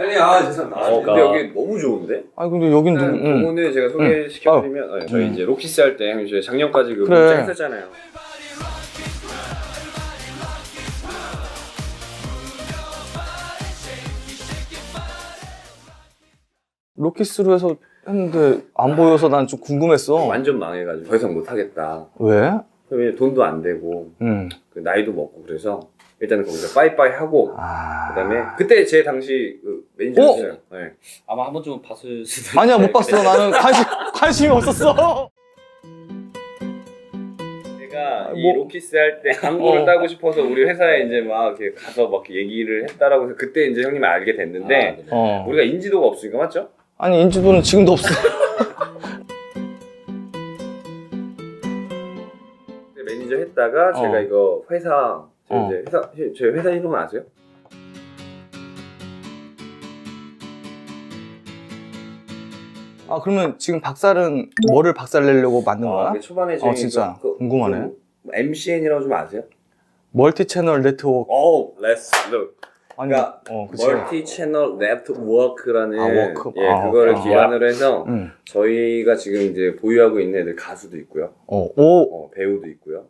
아니 아 죄송합니다. 아, 근데 그러니까. 여기 너무 좋은데? 아니 근데 여긴 누구? 응. 부분을 제가 소개시켜드리면 네, 저희 음. 이제 록시스 할때 형님 저희 작년까지 그 그래. 문자 했었잖아요. 로키스로 해서 했는데 안 보여서 난 좀 궁금했어. 완전 망해가지고 더 이상 못하겠다. 왜? 왜냐면 돈도 안 되고 응. 그 나이도 먹고 그래서 일단은 거기서 빠이빠이 하고 아. 그다음에 그때 제 당시 그 매니저였어요. 네. 아마 한 번쯤은 봤을 수도 아니야 못 봤어. 나는 관심 관심이 없었어. 제가 이 뭐- 로키스 할 때 광고를 어. 따고 싶어서 우리 회사에 이제 막 이렇게 가서 막 이렇게 얘기를 했다라고 해서 그때 이제 형님이 알게 됐는데 어. 우리가 인지도가 없으니까 맞죠? 아니 인지도는 지금도 없어. 그때 매니저 했다가 어. 제가 이거 회사 저 어. 이제 회사 저희 회사 이름 아세요? 아 그러면 지금 박살은 뭐를 박살 내려고 만든 거야? 그 초반에 어, 진짜 궁금하네. 좀 MCN이라고 좀 아세요? 멀티 채널 네트워크. 오, let's look. 아니, 그러니까 어, 그치. 멀티 채널 네트워크라는 아, 워크. 예, 아, 그거를 아. 기반으로 해서 응. 저희가 지금 이제 보유하고 있는 애들 가수도 있고요. 어, 오, 어, 배우도 있고요.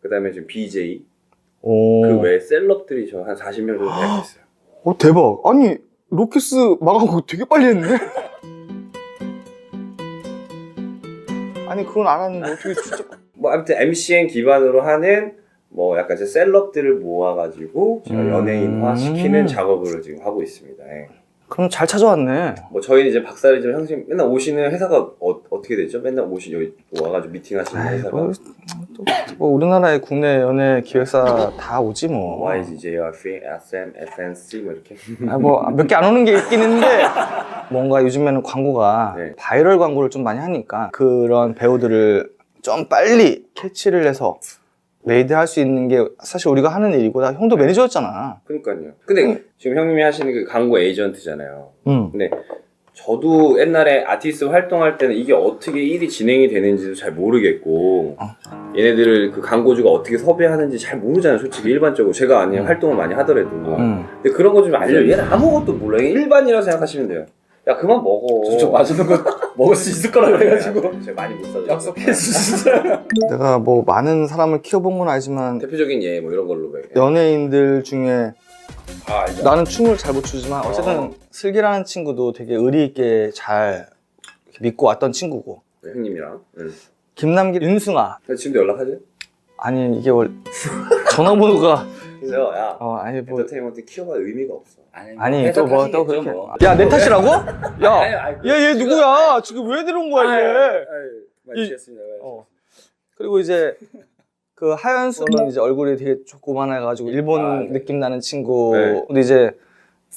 그다음에 지금 BJ 오. 그 외에 셀럽들이 저 한 40명 정도 계약했어요. 어, 대박. 아니, 로키스 망한 거 되게 빨리 했네. 아니, 그건 알았는데 어떻게 진짜. 뭐 아무튼 MCN 기반으로 하는 뭐 약간 이제 셀럽들을 모아가지고 제가 음. 연예인화 시키는 작업을 지금 하고 있습니다. 예. 그럼 잘 찾아왔네. 뭐 저희는 이제 박사리즘 형님 맨날 오시는 회사가 어, 어떻게 되죠? 맨날 오시 여기 와가지고 미팅하시는 아이, 회사가 뭐, 또, 뭐 우리나라의 국내 연예 기획사 다 오지 뭐. YG, JYP, SM, FNC 뭐 이렇게 아, 뭐, 몇 개 안 오는 게 있긴 있는데, 뭔가 요즘에는 광고가 네. 바이럴 광고를 좀 많이 하니까 그런 배우들을 좀 빨리 캐치를 해서 메이드 할 수 있는 게 사실 우리가 하는 일이고, 나 형도 매니저였잖아. 그러니까요. 근데 지금 형님이 하시는 그 광고 에이전트잖아요. 응. 근데 저도 옛날에 아티스트 활동할 때는 이게 어떻게 일이 진행이 되는지도 잘 모르겠고 어. 얘네들을 그 광고주가 어떻게 섭외하는지 잘 모르잖아요 솔직히 일반적으로. 제가 아니 음. 활동을 많이 하더라도. 응. 근데 그런 거 좀 알려요. 얘는 아무것도 몰라 얘 일반이라고 생각하시면 돼요. 야 그만 먹어. 저 맛있는 거 먹을 수 있을 거라 그래가지고. 제가 많이 못 사줘 약속해 주셨어요. 내가 뭐 많은 사람을 키워본 건 알지만, 대표적인 예뭐 이런 걸로 봐 연예인들 중에 아 알죠. 나는 춤을 잘 못 추지만 어쨌든 슬기라는 친구도 되게 의리 있게 잘 믿고 왔던 친구고. 네, 형님이랑. 응. 김남길, 윤승아. 근데 지금도 연락하죠? 아니 이게 원 전화번호가 그래서 야. 어 아니 뭐 엔터테인먼트 키워봐 의미가 없어. 아니 또 뭐 또 그렇게 뭐. 야내 탓이라고? 아니, 야 아니, 얘얘 누구야? 지금 왜 들어온 거야 얘? 많이 이- 취했습니다. 어. 그리고 이제 그 하연수는 이제 얼굴이 되게 조그만해가지고 일본 아, 네. 느낌 나는 친구 네. 근데 이제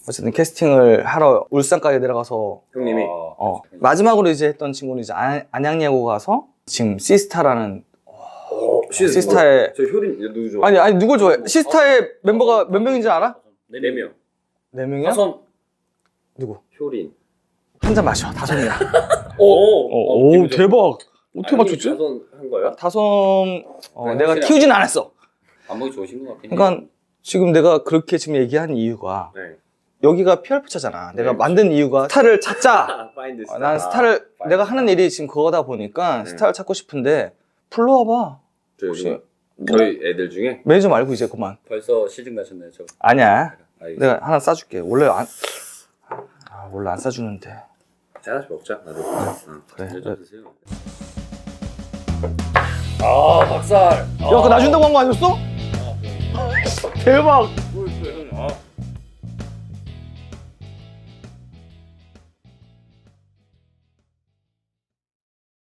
어쨌든 캐스팅을 하러 울산까지 내려가서 형님이 어 마지막으로 이제 했던 친구는 이제 안, 안양예고 가서 지금 시스타라는 어, 시스- 시스타의 저 효린 얘 누구 좋아? 아니 아니 누굴 좋아해 시스타의 멤버가 몇 명인지 알아? 네 명. 네 명이야? 다섯. 누구? 효린. 한 잔 마셔 다섯 명 오, 오, 오 대박 어떻게 맞췄지? 한 거야? 다솜 어, 네, 내가 확실히 키우진 않았어 안목이 좋으신 것 같긴 해요. 그러니까 지금 내가 그렇게 지금 얘기한 이유가 네. 여기가 PR프차잖아 내가 네, 만든 이유가 스타를 찾자 아, 파인드 어, 난 스타를 파인드 내가 하는 일이 지금 그거다 보니까 네. 스타를 찾고 싶은데 불러와봐 저 혹시 요즘 저희 애들 중에 매니저 말고 이제 그만 벌써 실증 나셨나요, 저? 아니야 알겠습니다. 내가 하나 싸줄게 원래 안 아, 원래 안 싸주는데 하나씩 먹자. 나도. 응. 그래 이제 좀 드세요. 아, 박살. 야, 그거 나 준다고 한 거 아니었어? 대박.